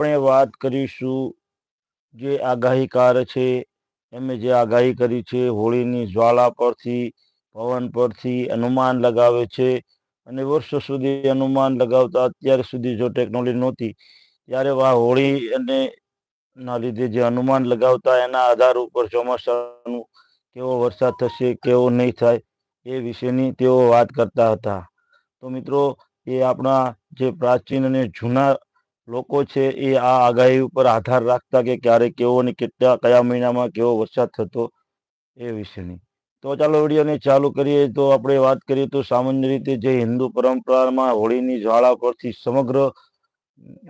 આપણે વાત કરીશું જે આગાહીકાર છે, એમણે જે આગાહી કરી છે, હોળીની જ્વાળા પરથી, પવન પરથી અનુમાન લગાવે છે અને વર્ષો સુધી અનુમાન લગાવતા અત્યાર સુધી જો ટેકનોલોજી નહોતી, ત્યારે આ હોળી અને ના લીધે જે અનુમાન લગાવતા એના આધાર ઉપર ચોમાસાનું કેવો વરસાદ થશે, કેવો નહીં થાય એ વિશેની તેઓ વાત કરતા હતા. તો મિત્રો, એ આપણા જે પ્રાચીન અને જૂના લોકો છે એ આ આગાહી ઉપર આધાર રાખતા કે ક્યારે કેવો અને કેટલા, કયા મહિનામાં કેવો વરસાદ થતો એ વિશેની. તો ચાલો વિડીયોને ચાલુ કરીએ. તો આપણે વાત કરીએ તો સામાન્ય રીતે જે હિન્દુ પરંપરામાં હોળીની જ્વાળા પરથી સમગ્ર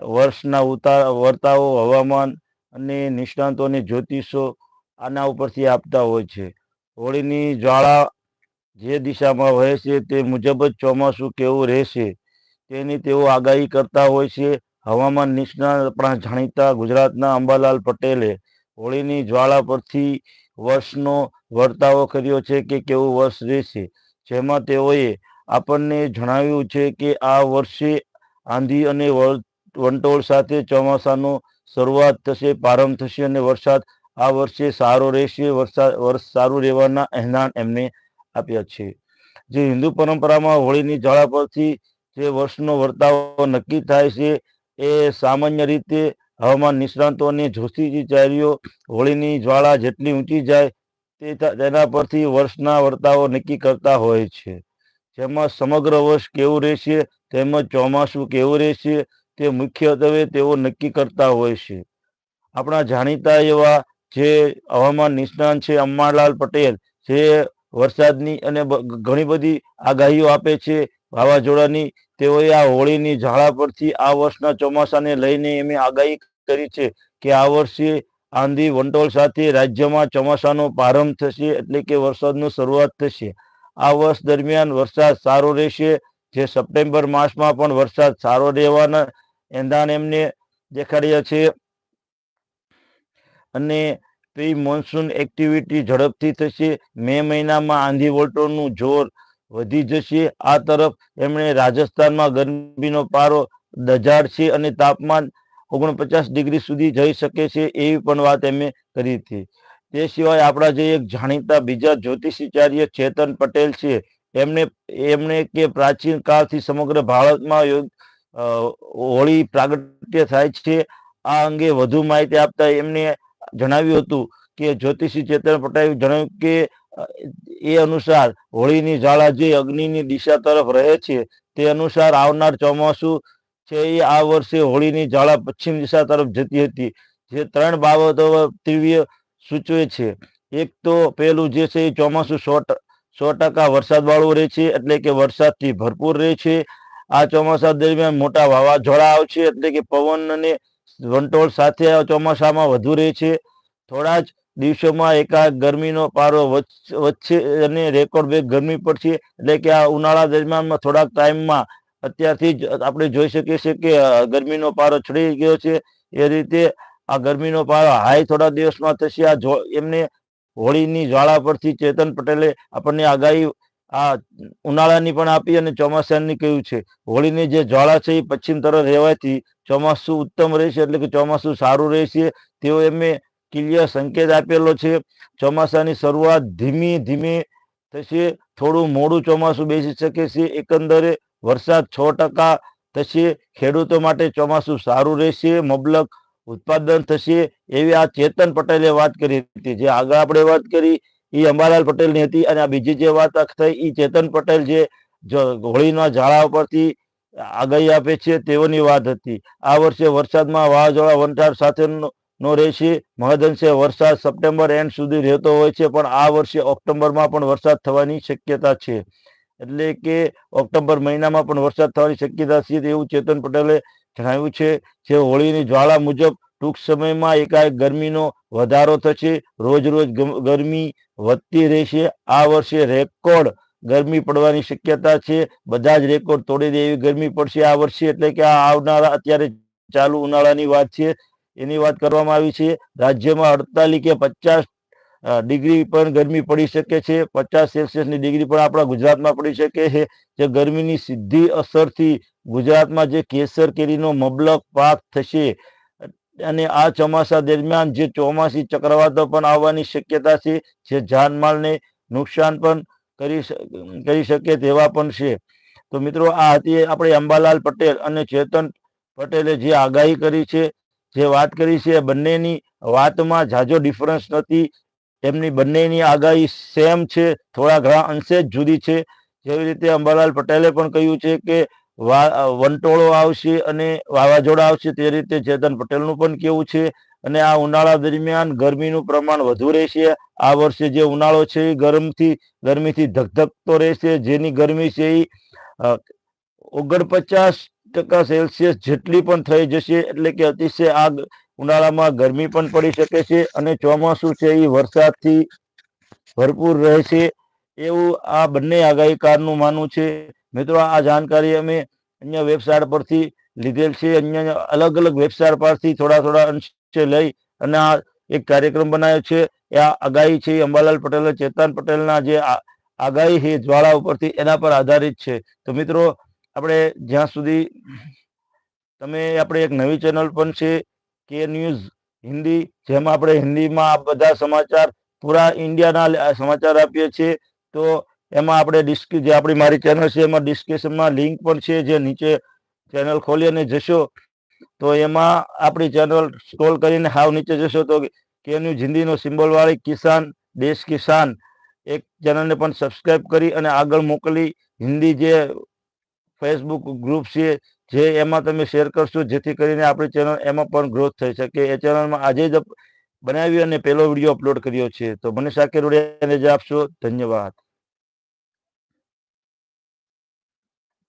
વર્ષના ઉતાર, વર્તાઓ, હવામાન અને નિષ્ણાંતો અને જ્યોતિષો આના ઉપરથી આપતા હોય છે. હોળીની જ્વાળા જે દિશામાં વહે છે તે મુજબ જ ચોમાસું કેવું રહેશે તેની તેઓ આગાહી કરતા હોય છે. હવામાન નિષ્ણાત આપણા જાણીતા ગુજરાતના અંબાલાલ પટેલે હોળીની જ્વાળા પરથી વર્ષનો વર્તાવો કર્યો છે કે કેવું વર્ષ રહેશે. જેમાં તેઓએ આપણને જણાવ્યું છે કે આ વર્ષે આંધી અને વંટોળ સાથે ચોમાસાનો શરૂઆત થશે, પ્રારંભ થશે અને વરસાદ આ વર્ષે સારો રહેશે. વરસાદ, વર્ષ સારું રહેવાના અહેવાન એમને આપ્યા છે. જે હિન્દુ પરંપરામાં હોળીની જ્વાળા પરથી જે વર્ષનો વર્તાવો નક્કી થાય છે એ સામાન્ય રીતે હવામાન નિષ્ણાંતો અને જ્યોતિષાચાર્યો હોળીની જ્વાળા જેટલી ઊંચી જાય તે તેના પરથી વર્ષના વર્તાવો નક્કી કરતા હોય છે. જેમાં સમગ્ર વર્ષ કેવું રહેશે, તેમજ ચોમાસું કેવું રહેશે, તે મુખ્યત્વે તેઓ નક્કી કરતા હોય છે. આપણા જાણીતા એવા જે હવામાન નિષ્ણાંત છે, અંબાલાલ પટેલ, જે વરસાદની અને ઘણી બધી આગાહીઓ આપે છે વાવાઝોડાની તેઓએ આ હોળીની ઝાડા પરથી આ વર્ષના ચોમાસાને લઈને એમે આગાહી કરી છે કે આ વર્ષે આંધી વંટોળ સાથે રાજ્યમાં ચોમાસાનો પ્રારંભ થશે એટલે કે વરસાદનો શરૂઆત થશે. આ વર્ષ દરમિયાન વરસાદ સારો રહેશે. જે સપ્ટેમ્બર માસમાં પણ વરસાદ સારો રહેવાના એંધાણ એમને દેખાડ્યા છે. અને પ્રી મોન્સૂન એક્ટિવિટી ઝડપથી થશે. મે મહિનામાં આંધી વોલ્ટોનું જોર વધી જશે. આ તરફ એમણે રાજસ્થાનમાં ગરમીનો પારો દજાડ છે અને તાપમાન ઓગણપચાસ ડિગ્રી સુધી જઈ શકે છે એવી પણ વાત એમણે કરી હતી. તે સિવાય આપણા જે એક જાણીતા બીજા જ્યોતિષાચાર્ય ચેતન પટેલ છે, એમને, એમણે કે પ્રાચીન કાળથી સમગ્ર ભારતમાં હોળી પ્રાગટ્ય થાય છે. આ અંગે વધુ માહિતી આપતા એમને જણાવ્યું હતું કે જ્યોતિષી ચેતન પટેલ જણાવ્યું કે એ અનુસાર હોળીની જ્વાળા જે અગ્નિની દિશા તરફ રહે છે, તે અનુસાર આવનાર ચોમાસું છે એ આ વર્ષે હોળીની જ્વાળા પશ્ચિમ દિશા તરફ જતી હતી. જે ત્રણ બાબતો તીવ્ર સૂચવે છે. એક તો પહેલું જે છે એ ચોમાસું સો સો ટકા વરસાદ વાળું રહે છે, એટલે કે વરસાદથી ભરપૂર રહે છે. આ ચોમાસા દરમિયાન મોટા વાવાઝોડા આવશે, એટલે કે પવન અને વંટોળ સાથે ચોમાસામાં વધુ રહે છે. થોડા જ દિવસોમાં એકાદ ગરમીનો પારો વચ્ચે અને રેકોર્ડ બ્રેક ગરમી પડશે. એટલે કે આ ઉનાળા દરમિયાનમાં થોડાક ટાઈમમાં અત્યારથી જ આપણે જોઈ શકીએ છીએ કે ગરમીનો પારો ચડી ગયો છે. એ રીતે આ ગરમીનો પારો હાઈ થોડા દિવસમાં થશે. આ એમને હોળીની જ્વાળા પરથી ચેતન પટેલે આપણને આગાહી, આ ઉનાળાની પણ આપી અને ચોમાસાની કહ્યું છે. હોળીની જે જ્વાળા છે એ પશ્ચિમ તરફ રહેવાથી ચોમાસું ઉત્તમ રહેશે. એટલે કે ચોમાસું સારું રહેશે. તેઓ એમને ક્લિયર સંકેત આપેલો છે. ચોમાસાની શરૂઆત ધીમી ધીમી થશે. થોડું મોડું ચોમાસું બેસી શકે છે. એકંદરે વરસાદ છ ટકા થશે. ખેડૂતો માટે ચોમાસું સારું રહેશે. મબલક ઉત્પાદન થશે. એવી આ ચેતન પટેલે વાત કરી હતી. જે આગળ આપણે વાત કરી એ અંબાલાલ પટેલની હતી અને આ બીજી જે વાત થઈ એ ચેતન પટેલ જે હોળીના ઝાડા ઉપરથી આગાહી આપે છે તેઓની વાત હતી. આ વર્ષે વરસાદમાં વાવાઝોડા વંટાર સાથેનો નો રહેશે. મહદઅંશે વરસાદ સપ્ટેમ્બર એન્ડ સુધી રહેતો હોય છે, પણ આ વર્ષે ઓક્ટોબરમાં પણ વરસાદ થવાની શક્યતા છે. એટલે કે ઓક્ટોબર મહિનામાં પણ વરસાદ થવાની શક્યતા છે એવું ચેતન પટેલે જણાવ્યું છે જે હોળીની જ્વાળા મુજબ ટૂંક સમયમાં એકાએક ગરમીનો વધારો થશે. રોજ રોજ ગરમી વધતી રહેશે. આ વર્ષે રેકોર્ડ ગરમી પડવાની શક્યતા છે. બધા જ રેકોર્ડ તોડી દે એવી ગરમી પડશે આ વર્ષે. એટલે કે આ આવનારા, અત્યારે ચાલુ ઉનાળાની વાત છે. એની વાત કરવામાં આવી છે. રાજ્યમાં અડતાલીસ કે પચાસ ડિગ્રી પણ ગરમી પડી શકે છે. પચાસ સેલ્સિયસની ડિગ્રી પણ આપણા ગુજરાતમાં પડી શકે છે. જે ગરમીની સીધી અસરથી ગુજરાતમાં જે કેસર કેરીનો મબલક પાક થશે, અને આ ચોમાસા દરમિયાન જે ચોમાસી ચક્રવાતો પણ આવવાની શક્યતા છે, જે જાનમાલને નુકસાન પણ કરી કરી શકે તેવા પણ છે. તો મિત્રો આ હતી આપણે અંબાલાલ પટેલ અને ચેતન પટેલે જે આગાહી કરી છે. જે વાત કરી છે બંનેની વાતમાં ઝાઝો ડિફરન્સ નથી. એમની બંનેની આગાહી સેમ છે, થોડા ઘણા અંશે જ જુદી છે. જેવી રીતે અંબાલાલ પટેલે પણ કહ્યું છે કે વંટોળો આવશે અને વાવાઝોડા આવશે તે રીતે ચેતન પટેલનું પણ કેવું છે. અને આ ઉનાળા દરમિયાન ગરમીનું પ્રમાણ વધુ રહેશે. આ વર્ષે જે ઉનાળો છે એ ગરમથી, ગરમીથી ધકધકતો રહેશે. જેની ગરમી છે એ ઓગણપચાસ ટકા સેલ્સિયસ જેટલી પણ થઈ જશે એટલે કે અતિશય આગ ઉનાળામાં ગરમી પણ પડી શકે છે અને ચોમાસું છે એ વરસાદથી ભરપૂર રહેશે એવું આ બંને આગાહીકારનું માનવું છે. મિત્રો, આ જાણકારી અમે અન્ય વેબસાઇટ પરથી લીધેલ છે. અન્ય અલગ અલગ વેબસાઇટ પરથી થોડા થોડા અંશે લઈ અને આ એક કાર્યક્રમ બનાવ્યો છે. એ આ આગાહી છે. અંબાલાલ પટેલ ચેતન પટેલના જે આગાહી છે જ્વાળા ઉપરથી એના પર આધારિત છે. તો મિત્રો આપણે જ્યાં સુધી તમે આપણે એક નવી ચેનલ પણ છે, કે ન્યૂઝ હિન્દી, જેમાં આપણે હિન્દીમાં આ બધા સમાચાર, પૂરા ઇન્ડિયાના સમાચાર આપીએ છીએ, તો એમાં આપણે ડિસ્ક, જે આપણી મારી ચેનલ છે, એમાં ડિસ્ક્રિપ્શનમાં લિંક પણ છે, જે નીચે ચેનલ ખોલી અને જશો, તો એમાં આપણી ચેનલ સ્ક્રોલ કરીને હાવ નીચે જશો, તો કે ન્યૂઝ હિન્દીનો સિમ્બોલવાળી કિસાન, દેશ કિસાન, એક ચેનલને પણ સબસ્ક્રાઈબ કરી અને આગળ મોકલી હિન્દી જે ફેસબુક ગ્રુપ છે, જે એમાં તમે શેર કરશો, જેથી કરીને આપણી ચેનલ એમાં પણ ગ્રોથ થઈ શકે. એ ચેનલમાં આજે જ બનાવી અને પહેલો વીડિયો અપલોડ કર્યો છે. તો મને સાકે રોડિયાને જ આપશો. ધન્યવાદ.